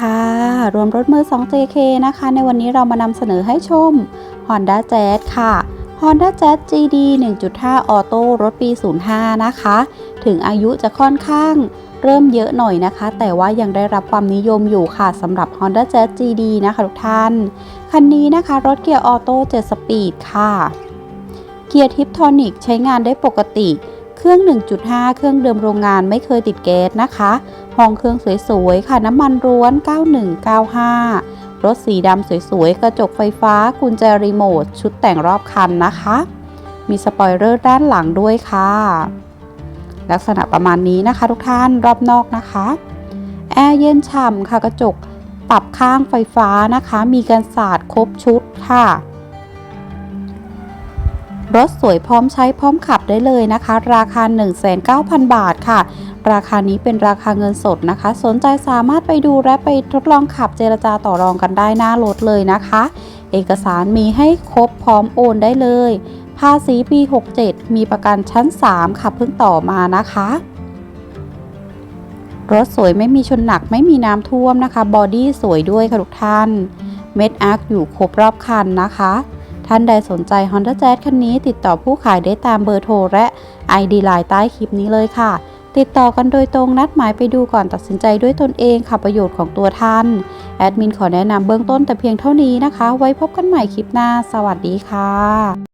ค่ะ รวมรถมือ 2JK นะคะ ในวันนี้เรามานำเสนอให้ชม Honda Jazz ค่ะ Honda Jazz GD 1.5 Auto รถปี 05 นะคะ ถึงอายุจะค่อนข้างเริ่มเยอะหน่อยนะคะ แต่ว่ายังได้รับความนิยมอยู่ค่ะสำหรับ Honda Jazz GD นะคะทุกท่าน คันนี้นะคะ รถเกียร์ออโต้7สปีดค่ะ เกียร์ทิปทอนิกใช้งานได้ปกติ เครื่อง 1.5 เครื่องเดิมโรงงานไม่เคยติดแก๊สนะคะ ห้องเครื่องสวยๆ ค่ะน้ำมันร้วน 9195 รถสีดำสวยๆ กระจกไฟฟ้า กุญแจรีโมท ชุดแต่งรอบคันนะคะ มีสปอยเลอร์ด้านหลังด้วยค่ะ ลักษณะประมาณนี้นะคะทุกท่านรอบนอกนะคะ แอร์เย็นฉ่ำค่ะกระจกปรับข้างไฟฟ้านะคะ มีกันศาสตร์ครบชุดค่ะ รถสวยพร้อมใช้พร้อมขับได้เลยนะคะ ราคา 1,900 0 บาทค่ะ ราคานี้เป็นราคาเงินสดนะคะ สนใจสามารถไปดูและไปทดลองขับเจรจาต่อรองกันได้หน้ารถเลยนะคะ เอกสารมีให้ครบพร้อมโอนได้เลย ภาษีปี 67 มีประกันชั้น 3 ค่ะเพิ่งต่อมานะคะรถสวยไม่มีชนหนักไม่มีน้ำท่วมนะคะ บอดี้สวยด้วยค่ะทุกท่าน เม็ดอาร์คอยู่ครบรอบคันนะคะ ท่านใดสนใจ Honda Jazz คันนี้ติดต่อผู้ขายได้ตามเบอร์โทรและ ID ไลน์ใต้คลิปนี้เลยค่ะ ติดต่อกันโดยตรงนัดหมายไปดูก่อนตัดสินใจด้วยตนเองค่ะประโยชน์ของตัวท่าน แอดมินขอแนะนำเบื้องต้นแต่เพียงเท่านี้นะคะ ไว้พบกันใหม่คลิปหน้า สวัสดีค่ะ